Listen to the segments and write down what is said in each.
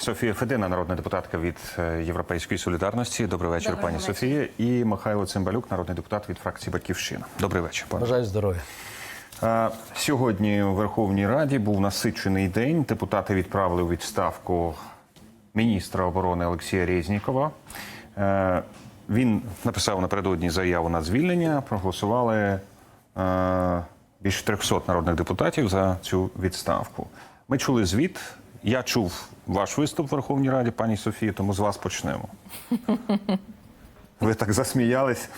Софія Федина, народна депутатка від е, Європейської солідарності. Добрий вечір, Доброго пані вечора. Софія. І Михайло Цимбалюк, народний депутат від фракції Батьківщина. Добрий вечір, пане. Бажаю здоров'я. Сьогодні у Верховній Раді був насичений день. Депутати відправили у відставку міністра оборони Олексія Резнікова. Е, Він написав напередодні заяву на звільнення. Проголосували е, більше 300 народних депутатів за цю відставку. Ми чули звіт. Я чув ваш виступ в Верховній Раді, пані Софії, тому з вас почнемо. Ви так засміялись.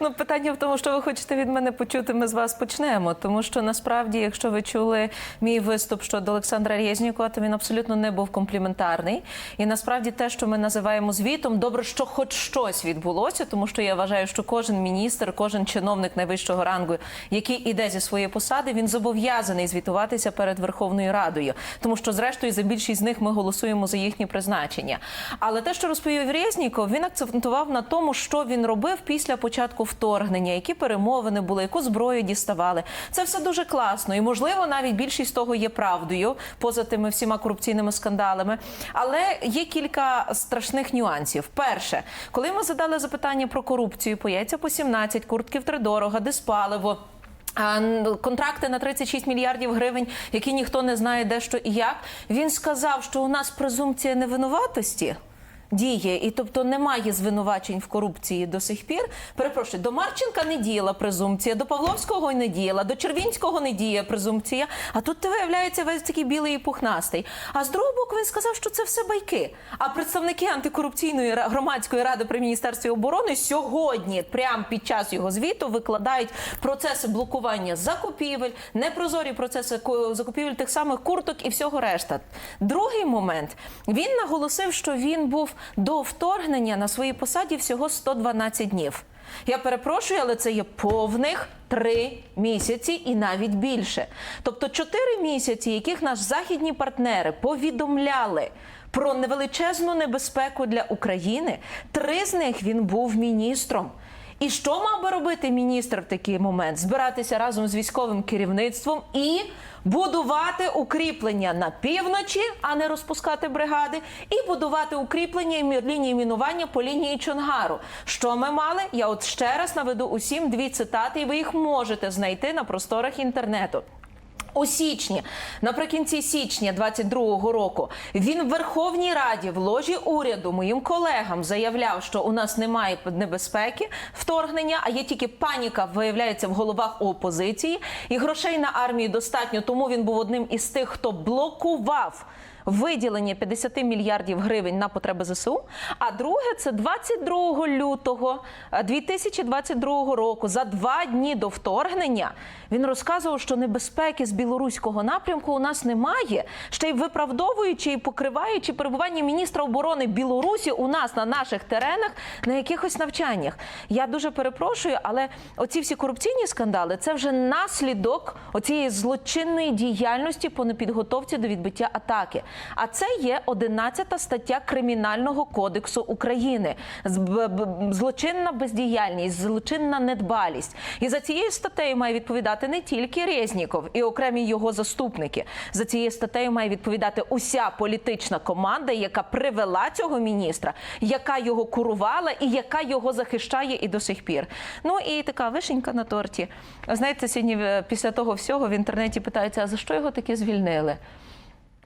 Ну, питання в тому, що ви хочете від мене почути, ми з вас почнемо. Тому що насправді, якщо ви чули мій виступ щодо Олександра Резнікова, то він абсолютно не був компліментарний. І насправді те, що ми називаємо звітом, добре, що хоч щось відбулося, тому що я вважаю, що кожен міністр, кожен чиновник найвищого рангу, який іде зі своєї посади, він зобов'язаний звітуватися перед Верховною Радою, тому що, зрештою, за більшість з них ми голосуємо за їхні призначення. Але те, що розповів Резніков, він акцентував на тому, що він робив після початку вторгнення, які перемовини були, яку зброю діставали. Це все дуже класно, і можливо, навіть більшість того є правдою, поза тими всіма корупційними скандалами. Але є кілька страшних нюансів. Перше, коли ми задали запитання про корупцію, пояється по 17, куртки втридорога, диспаливо. Контракти на 36 мільярдів гривень, які ніхто не знає, де що і як. Він сказав, що у нас презумпція невинуватості діє, і тобто немає звинувачень в корупції до сих пір. Перепрошую, до Марченка не діяла презумпція, до Павловського не діяла, до Червінського не діє презумпція. А тут ти виявляється весь такий білий і пухнастий. А з другого боку він сказав, що це все байки. А представники антикорупційної громадської ради при міністерстві оборони сьогодні, прямо під час його звіту, викладають процеси блокування закупівель, непрозорі процеси закупівель тих самих курток і всього решта. Другий момент він наголосив, що він був до вторгнення на своїй посаді всього 112 днів. Я перепрошую, але це є повних три місяці і навіть більше. Тобто чотири місяці, яких наші західні партнери повідомляли про невеличезну небезпеку для України. Три з них він був міністром. І що мав би робити міністр в такий момент? Збиратися разом з військовим керівництвом і будувати укріплення на півночі, а не розпускати бригади, і будувати укріплення лінії мінування по лінії Чонгару. Що ми мали? Я от ще раз наведу усім дві цитати, і ви їх можете знайти на просторах інтернету. У січні, наприкінці січня 22-го року, він в Верховній Раді в ложі уряду моїм колегам заявляв, що у нас немає небезпеки вторгнення, а є тільки паніка, виявляється в головах опозиції, і грошей на армію достатньо. Тому він був одним із тих, хто блокував. Виділення 50 мільярдів гривень на потреби ЗСУ. А друге, це 22 лютого е, 2022 року, за два дні до вторгнення, він розказував, що небезпеки з білоруського напрямку у нас немає. Ще й виправдовуючи і покриваючи перебування міністра оборони Білорусі у нас на наших теренах на якихось навчаннях. Я дуже перепрошую, але оці всі корупційні скандали це вже наслідок оцієї злочинної діяльності по непідготовці до відбиття атаки. А це є 11 стаття Кримінального кодексу України. Злочинна бездіяльність, злочинна недбалість. І за цією статтею має відповідати не тільки Резніков і окремі його заступники. За цією статтею має відповідати уся політична команда, яка привела цього міністра, яка його курувала і яка його захищає і до сих пір. Ну і така вишенька на торті. Знаєте, сьогодні е, після того всього в інтернеті питаються, а за що його таки звільнили?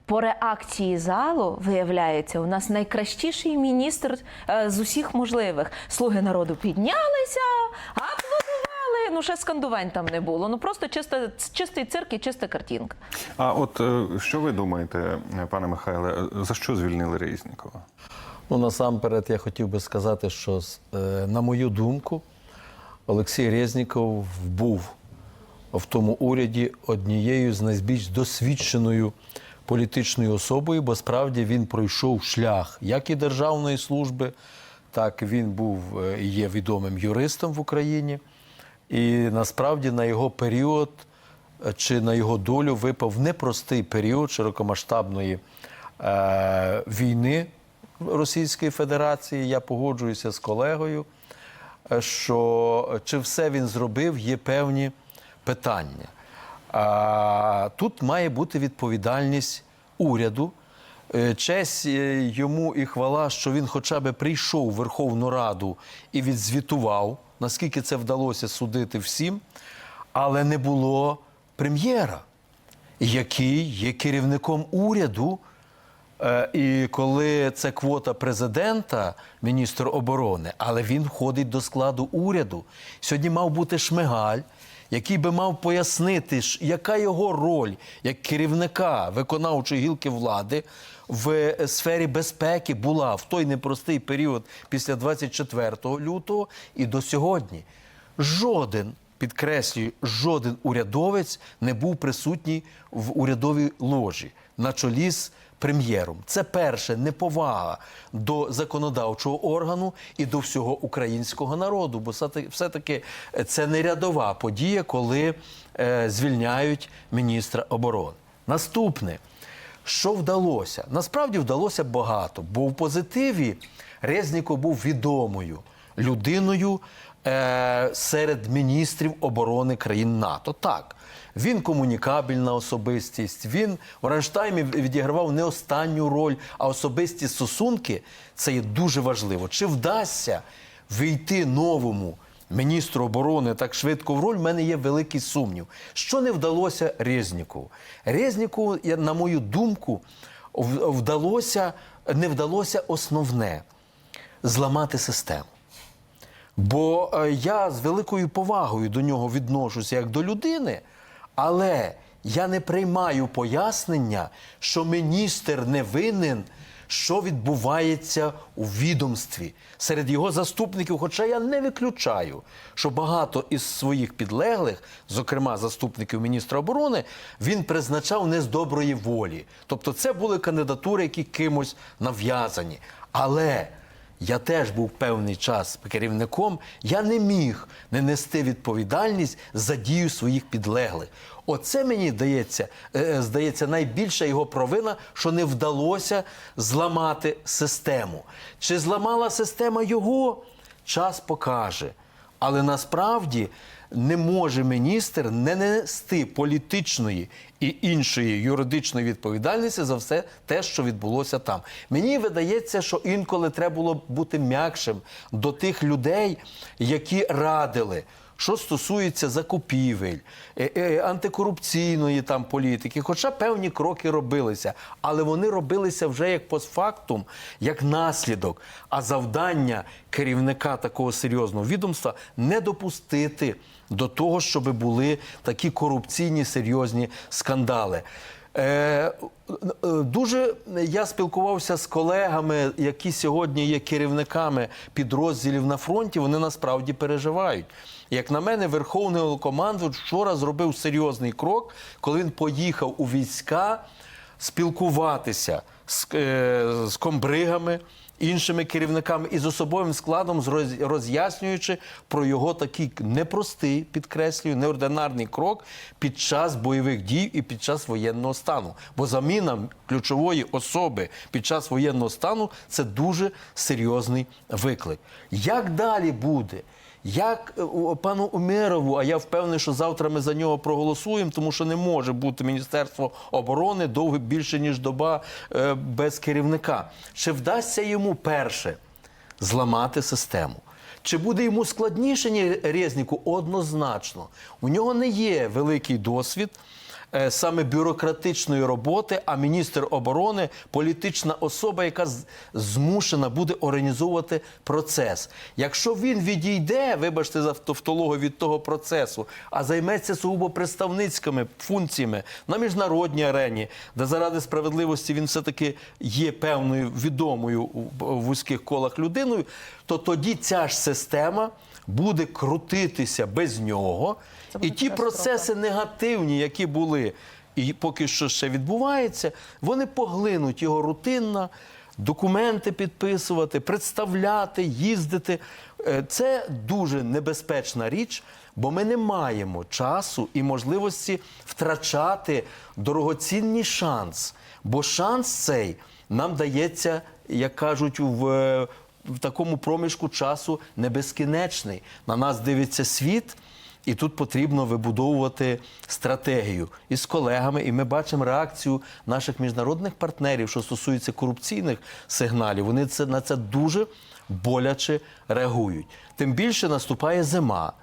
По реакції залу виявляється, у нас найкращіший міністр е, з усіх можливих. Слуги народу піднялися, аплодували. Ну ще скандувань там не було. Ну просто чисто, чистий цирк і чиста картинка. А от е, що ви думаєте, пане Михайле, за що звільнили Резнікова? Ну, насамперед, я хотів би сказати, що, з- е, на мою думку, Олексій Резніков був в тому уряді однією з найбільш досвідченою політичною особою, бо справді він пройшов шлях як і державної служби, так він був е, і є відомим юристом в Україні. І насправді на його період е, чи на його долю випав непростий період широкомасштабної е, війни Російської Федерації. Я погоджуюся з колегою, е, що чи все він зробив, є певні питання. Тут має бути відповідальність уряду Е, Честь е, йому і хвала, що він хоча б прийшов в Верховну Раду і відзвітував, наскільки це вдалося судити всім, але не було прем'єра, який є керівником уряду. Е, І коли це квота президента, міністр оборони, але він входить до складу уряду. Сьогодні мав бути Шмигаль, який би мав пояснити, яка його роль як керівника виконавчої гілки влади в е, сфері безпеки була в той непростий період після 24 лютого і до сьогодні. Жоден підкреслюю, жоден урядовець не був присутній в урядовій ложі на чолі з прем'єром. Це перше неповага до законодавчого органу і до всього українського народу. Бо все-таки- все-таки це не рядова подія, коли е, звільняють міністра оборони. Наступне. Що вдалося? Насправді вдалося багато, бо в позитиві Резніков був відомою людиною е, серед міністрів оборони країн НАТО. Так, він комунікабельна особистість. Він в Ранштаймі відігравав не останню роль, а особисті стосунки це є дуже важливо. Чи вдасться вийти новому? Міністру оборони так швидко в роль, в мене є великий сумнів. Що не вдалося Резнікову? Резнікову, на мою думку, вдалося, не вдалося основне зламати систему. Бо е, я з великою повагою до нього відношуся як до людини, але я не приймаю пояснення, що міністр не винен, що відбувається у відомстві серед його заступників. Хоча я не виключаю, що багато із своїх підлеглих, зокрема заступників міністра оборони, він призначав не з доброї волі. Тобто, це були кандидатури, які кимось нав'язані. Але я теж був певний час керівником, я не міг не нести відповідальність за дію своїх підлеглих. Оце мені здається, е, здається, найбільша його провина, що не вдалося зламати систему. Чи зламала система його? Час покаже. Але насправді не може міністр не нести політичної і іншої юридичної відповідальності за все те, що відбулося там. Мені видається, що інколи треба було бути м'якшим до тих людей, які радили. Що стосується закупівель, е, е, антикорупційної там політики, хоча певні кроки робилися, але вони робилися вже як постфактум, як наслідок. А завдання керівника такого серйозного відомства не допустити до того, щоб були такі корупційні серйозні скандали. Е, е, Дуже я спілкувався з колегами, які сьогодні є керівниками підрозділів на фронті. Вони насправді переживають. Як на мене, Верховний Головнокомандувач вчора зробив серйозний крок, коли він поїхав у війська спілкуватися з, е, з комбригами, іншими керівниками і з особовим складом, роз'яснюючи про його такий непростий, підкреслюю, неординарний крок під час бойових дій і під час воєнного стану. Бо заміна ключової особи під час воєнного стану це дуже серйозний виклик. Як далі буде? Як е, пану Умєрову, а я впевнений, що завтра ми за нього проголосуємо, тому що не може бути Міністерство оборони довго більше ніж доба е, без керівника. Чи вдасться йому перше зламати систему? Чи буде йому складніше, ніж Резніку? Однозначно. У нього не є великий досвід саме бюрократичної роботи, а міністр оборони політична особа, яка змушена буде організовувати процес. Якщо він відійде, вибачте за тавтологію, від того процесу, а займеться сугубо представницькими функціями на міжнародній арені, де заради справедливості він все-таки є певною відомою в вузьких колах людиною, то тоді ця ж система буде крутитися без нього. І ті процеси негативні, які були і поки що ще відбуваються, вони поглинуть його рутинно, документи підписувати, представляти, їздити. Е, Це дуже небезпечна річ, бо ми не маємо часу і можливості втрачати дорогоцінний шанс. Бо шанс цей нам дається, як кажуть, в в такому проміжку часу не безкінечний. На нас дивиться світ, І тут потрібно вибудовувати стратегію із колегами. І ми бачимо реакцію наших міжнародних партнерів, що стосується корупційних сигналів. Вони це на це дуже боляче реагують. Тим більше наступає зима.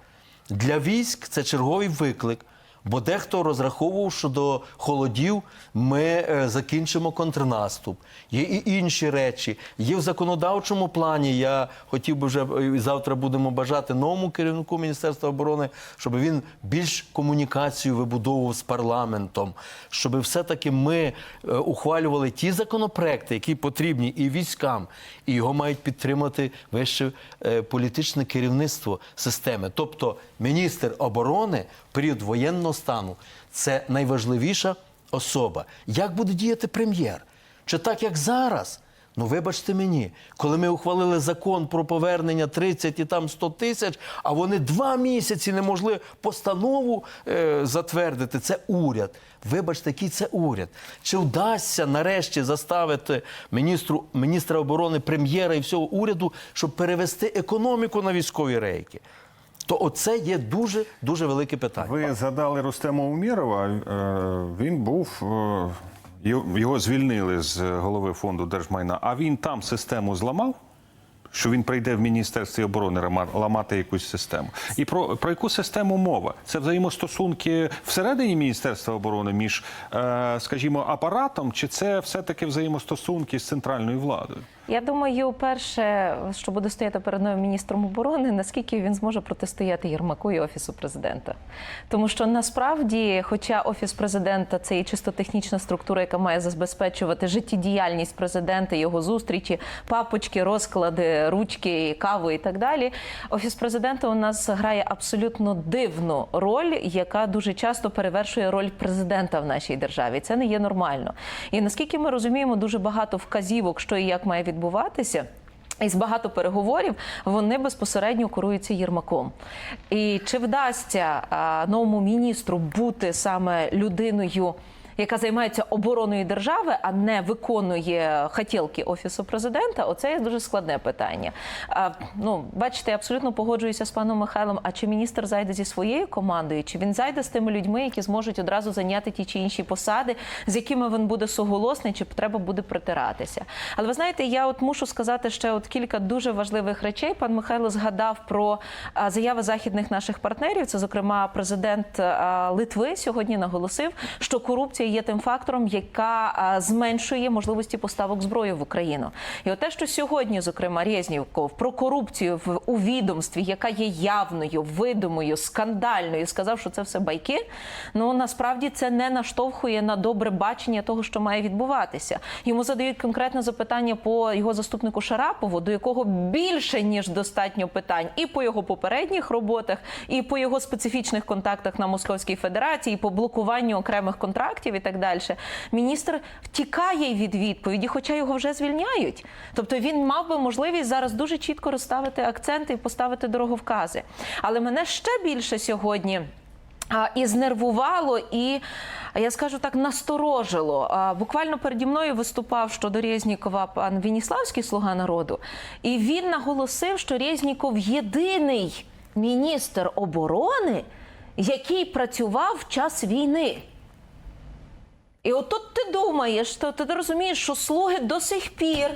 Для військ це черговий виклик. Бо дехто розраховував, що до холодів ми е, закінчимо контрнаступ. Є і інші речі. Є в законодавчому плані. Я хотів би вже е, завтра будемо бажати новому керівнику Міністерства оборони, щоб він більш комунікацію вибудовував з парламентом, щоб все-таки ми е, ухвалювали ті законопроекти, які потрібні і військам, і його мають підтримати вище політичне керівництво системи. Тобто міністр оборони в період воєнного стану це найважливіша особа. Як буде діяти прем'єр? Чи так, як зараз? Ну, вибачте мені, коли ми ухвалили закон про повернення 30 і там 100 тисяч, а вони два місяці не могли постанову е, затвердити. Це уряд. Вибачте, який це уряд. Чи вдасться нарешті заставити міністру, міністра оборони, прем'єра і всього уряду, щоб перевести економіку на військові рейки? То оце є дуже дуже велике питання. Ви згадали Рустема Умірова. Е, Він був. е, його- Його звільнили з голови фонду держмайна, а він там систему зламав. Що він прийде в Міністерстві оборони ламати якусь систему. І про, про яку систему мова? Це взаємостосунки всередині Міністерства оборони між, е, скажімо, апаратом, чи це все-таки взаємостосунки з центральною владою? Я думаю, перше, що буде стояти перед новим міністром оборони, наскільки він зможе протистояти Єрмаку і офісу президента. Тому що насправді, хоча офіс президента це і чисто технічна структура, яка має забезпечувати життєдіяльність президента, його зустрічі, папочки, розклади, ручки, каву і так далі. Офіс президента у нас грає абсолютно дивну роль, яка дуже часто перевершує роль президента в нашій державі. Це не є нормально. І наскільки ми розуміємо, дуже багато вказівок, що і як має відбуватися. І з багато переговорів вони безпосередньо куруються Єрмаком. І чи вдасться а, новому міністру бути саме людиною, яка займається обороною держави, а не виконує хотілки офісу президента? Оце є дуже складне питання. А, ну, бачите, я абсолютно погоджуюся з паном Михайлом. А чи міністр зайде зі своєю командою, чи він зайде з тими людьми, які зможуть одразу зайняти ті чи інші посади, з якими він буде суголосний, чи треба буде притиратися? Але ви знаєте, я от мушу сказати ще от кілька дуже важливих речей. Пан Михайло згадав про заяви західних наших партнерів. Це, зокрема, президент Литви сьогодні наголосив, що корупція є тим фактором, яка зменшує можливості поставок зброї в Україну. І от те, що сьогодні, зокрема, Резніков про корупцію в у відомстві, яка є явною, видимою, скандальною, сказав, що це все байки. Ну насправді це не наштовхує на добре бачення того, що має відбуватися. Йому задають конкретне запитання по його заступнику Шарапову, до якого більше ніж достатньо питань, і по його попередніх роботах, і по його специфічних контактах на Московській Федерації, і по блокуванню окремих контрактів і так далі. Міністр втікає від відповіді, хоча його вже звільняють. Тобто він мав би можливість зараз дуже чітко розставити акценти і поставити дороговкази. Але мене ще більше сьогодні. І знервувало, і я скажу так, насторожило. Буквально переді мною виступав щодо Резнікова пан Вініславський слуга народу, і він наголосив, що Резніков єдиний міністр оборони, який працював в час війни. І от тут ти думаєш, то ти розумієш, що слуги до сих пір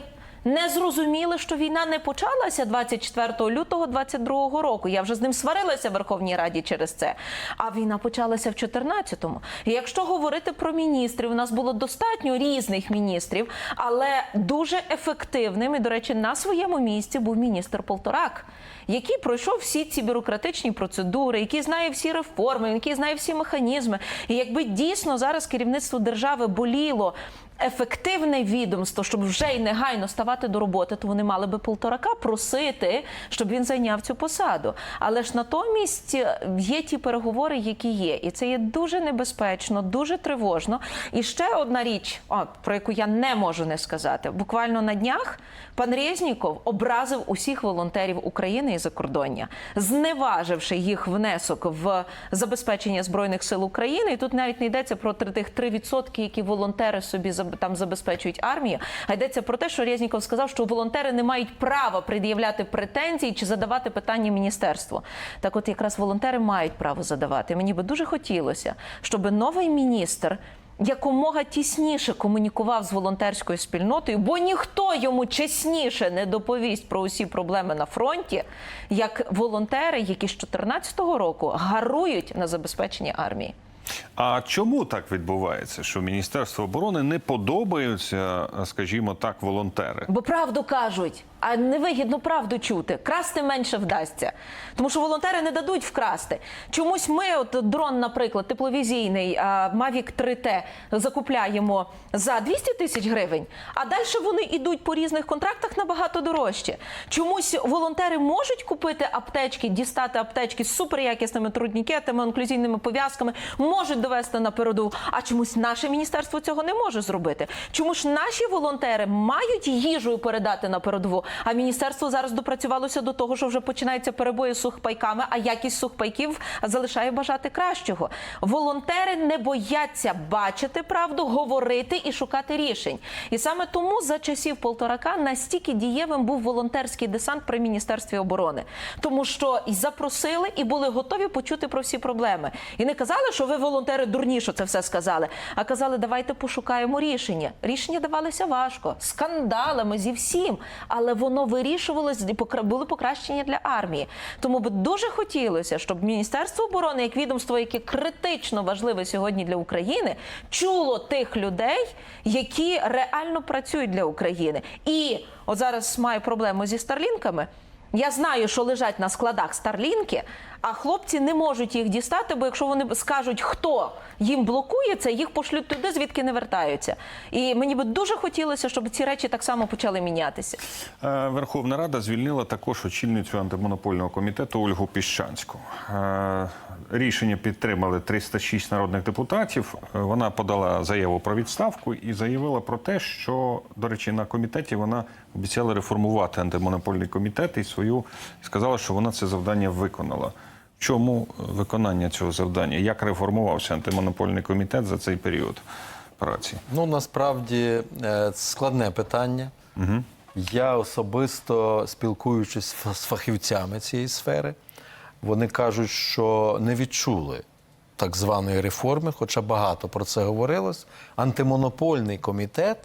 не зрозуміли, що війна не почалася 24 лютого 22 року. Я вже з ним сварилася в Верховній Раді через це. А війна почалася в 14-му. І якщо говорити про міністрів, у нас було достатньо різних міністрів, але дуже ефективним і, до речі, на своєму місці був міністр Полторак. Який пройшов всі ці бюрократичні процедури, який знає всі реформи, який знає всі механізми. І якби дійсно зараз керівництво держави боліло ефективне відомство, щоб вже й негайно ставати до роботи, то вони мали би полторака просити, щоб він зайняв цю посаду. Але ж натомість е, є ті переговори, які є, і це є дуже небезпечно, дуже тривожно. І ще одна річ, от, про яку я не можу не сказати. Буквально на днях пан Резніков образив усіх волонтерів України і закордоння, зневаживши їх внесок в забезпечення збройних сил України. І тут навіть не йдеться про тих 3%, які волонтери собі забезпечують заб- там забезпечують армію. А йдеться про те, що Резніков сказав, що волонтери не мають права пред'являти претензії чи задавати питання міністерству. Так, от якраз волонтери мають право задавати. Мені би дуже хотілося, щоб новий міністр. Якомога тісніше комунікував з волонтерською спільнотою, бо ніхто йому чесніше не доповість про усі проблеми на фронті, як волонтери, які з 2014 року гарують на забезпеченні армії. А чому так відбувається, що Міністерство оборони не подобаються, скажімо так, волонтери? Бо правду кажуть, а невигідно правду чути. Красти менше вдасться. Тому що волонтери не дадуть вкрасти. Чомусь ми, от дрон, наприклад, тепловізійний Mavic 3T закупляємо за 200 тисяч гривень, а далі вони йдуть по різних контрактах набагато дорожче. Чомусь волонтери можуть купити аптечки, дістати аптечки з суперякісними труднікетами, інклюзійними пов'язками, можуть довести на передову. А чомусь наше міністерство цього не може зробити. Чому ж наші волонтери мають їжею передати на передову? А міністерство зараз допрацювалося до того, що вже починаються перебої з сухпайками, а якість сухпайків залишає бажати кращого. Волонтери не бояться бачити правду, говорити і шукати рішень. І саме тому за часів полторака настільки дієвим був волонтерський десант при міністерстві оборони, тому що і запросили і були готові почути про всі проблеми. І не казали, що ви волонтери дурні, що це все сказали. А казали, давайте пошукаємо рішення. Рішення давалися важко, скандалами зі всім, але воно вирішувалось і були покращення для армії. Тому би дуже хотілося, щоб Міністерство оборони, як відомство, яке критично важливе сьогодні для України, чуло тих людей, які реально працюють для України. І от зараз маю проблему зі старлінками. Я знаю, що лежать на складах старлінки, а хлопці не можуть їх дістати, бо якщо вони скажуть, хто їм блокує це, їх пошлють туди, звідки не вертаються. І мені би дуже хотілося, щоб ці речі так само почали мінятися. Е, Верховна Рада звільнила також очільницю антимонопольного комітету Ольгу Піщанську. Е, Рішення підтримали 306 народних депутатів. Е, Вона подала заяву про відставку і заявила про те, що, до речі, на комітеті вона обіцяла реформувати антимонопольний комітет і свою сказала, що вона це завдання виконала. Чому виконання цього завдання? Як реформувався антимонопольний комітет за цей період праці? Ну насправді е, складне питання. Я особисто спілкуючись з фахівцями цієї сфери, вони кажуть, що не відчули так званої реформи, хоча багато про це говорилось. Антимонопольний комітет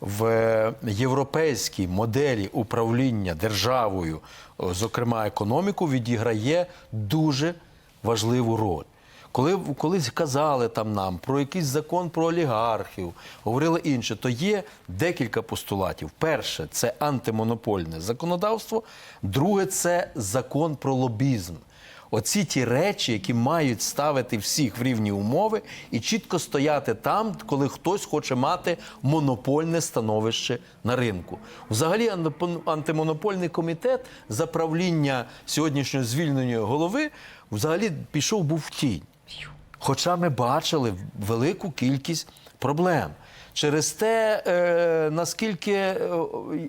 в європейській моделі управління державою, зокрема економіку, відіграє дуже важливу роль. Коли колись казали там нам про якийсь закон про олігархів, говорили інше, то є декілька постулатів. Перше це антимонопольне законодавство, друге це закон про лобізм. Оці ті речі, які мають ставити всіх в рівні умови і чітко стояти там, коли хтось хоче мати монопольне становище на ринку. Взагалі, антимонопольний комітет за правління сьогоднішнього звільненої голови взагалі пішов був в тінь. Хоча ми бачили велику кількість проблем. Через те, е, наскільки е,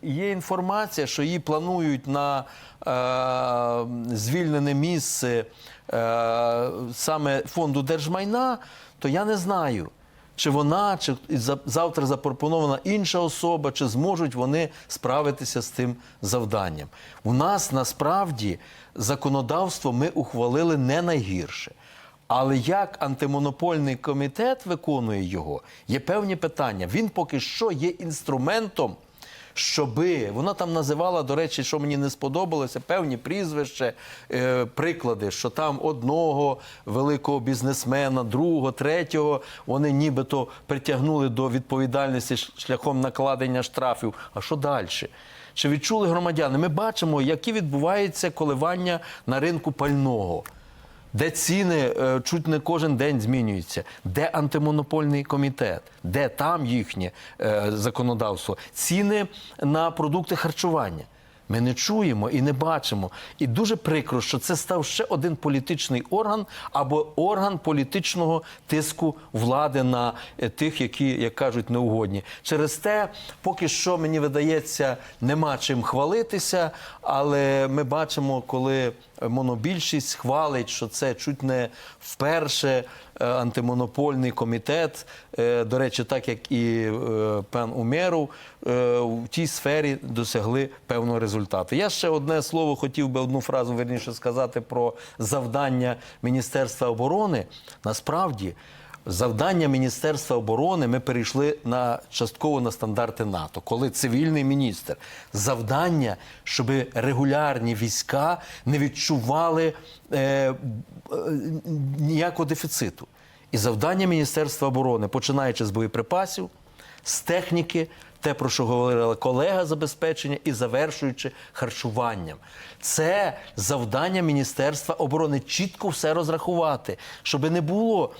є інформація, що її планують на е, звільнене місце е, саме фонду держмайна, то я не знаю, чи вона, чи за- завтра запропонована інша особа, чи зможуть вони справитися з тим завданням. У нас насправді законодавство ми ухвалили не найгірше. Але як антимонопольний комітет виконує його, є певні питання. Він поки що є інструментом, щоби вона там називала, до речі, що мені не сподобалося, певні прізвища, е, приклади, що там одного великого бізнесмена, другого, третього вони нібито притягнули до відповідальності шляхом накладення штрафів. А що далі? Чи відчули громадяни? Ми бачимо, які відбуваються коливання на ринку пального де ціни е, чуть не кожен день змінюються, де антимонопольний комітет, де там їхнє е, законодавство, ціни на продукти харчування. Ми не чуємо і не бачимо. І дуже прикро, що це став ще один політичний орган або орган політичного тиску влади на е, тих, які, як кажуть, неугодні. Через те, поки що мені видається, нема чим хвалитися, але ми бачимо, коли монобільшість хвалить, що це чуть не вперше е, антимонопольний комітет, е, до речі, так як і е, пан е, в тій сфері досягли певного результату. Я ще одне слово хотів би одну фразу верніше сказати про завдання Міністерства оборони. Насправді. Завдання Міністерства оборони ми перейшли на частково на стандарти НАТО, коли цивільний міністр. Завдання, щоб регулярні війська не відчували е, е, ніякого дефіциту. І завдання Міністерства оборони, починаючи з боєприпасів, з техніки, те, про що говорила колега забезпечення, і завершуючи харчуванням. Це завдання Міністерства оборони чітко все розрахувати, щоб не було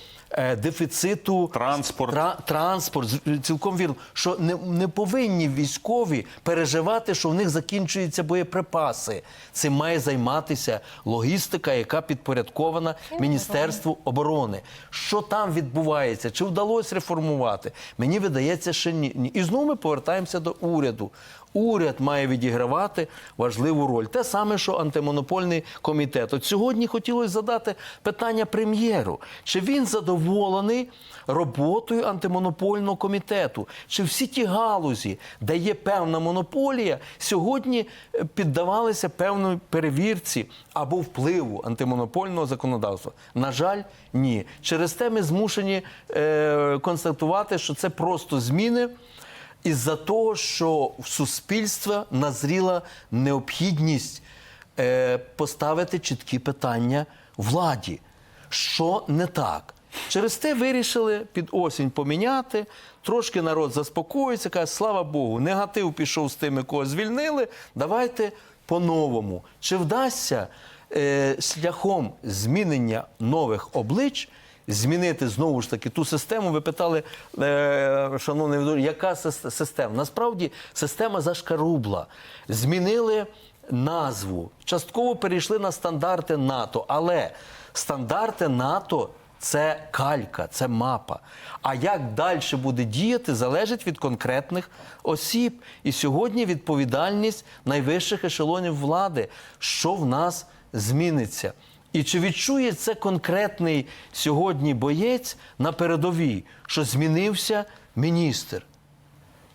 дефіциту Транспорт. Тра- транспорт, з- цілком вірно, що не, не повинні військові переживати, що в них закінчуються боєприпаси. Цим має займатися логістика, яка підпорядкована Міністерству оборони. Що там відбувається? Чи вдалося реформувати? Мені видається, що. Ні. І знову ми повертаємося до уряду. Уряд має відігравати важливу роль. Те саме, що антимонопольний комітет. От сьогодні хотілося задати питання прем'єру. Чи він задоволений роботою антимонопольного комітету? Чи всі ті галузі, де є певна монополія, сьогодні е, піддавалися певної перевірці або впливу антимонопольного законодавства? На жаль, ні. Через те ми змушені е, констатувати, що це просто зміни. Із-за того, що в суспільства назріла необхідність е, поставити чіткі питання владі. Що не так? Через те вирішили під осінь поміняти. Трошки народ заспокоїться, каже, слава Богу, негатив пішов з тими, кого звільнили. Давайте по-новому. Чи вдасться е, шляхом змінення нових облич змінити знову ж таки ту систему. Ви питали, е, шановний яка система? Насправді система зашкарубла. Змінили назву, частково перейшли на стандарти НАТО, але стандарти НАТО. Це калька, це мапа. А як далі буде діяти, залежить від конкретних осіб. І сьогодні відповідальність найвищих ешелонів влади, що в нас зміниться. І чи відчує це конкретний сьогодні боєць на передовій, що змінився міністр?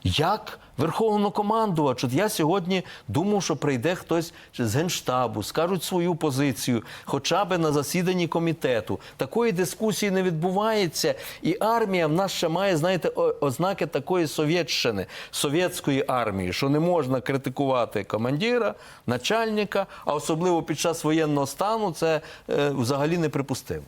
Як верховнокомандувач? От я сьогодні думав, що прийде хтось з генштабу, скажуть свою позицію, хоча б на засіданні комітету. Такої дискусії не відбувається, і армія в нас ще має, знаєте, ознаки такої совєтщини, совєтської армії, що не можна критикувати командира, начальника, а особливо під час воєнного стану це е, взагалі неприпустимо.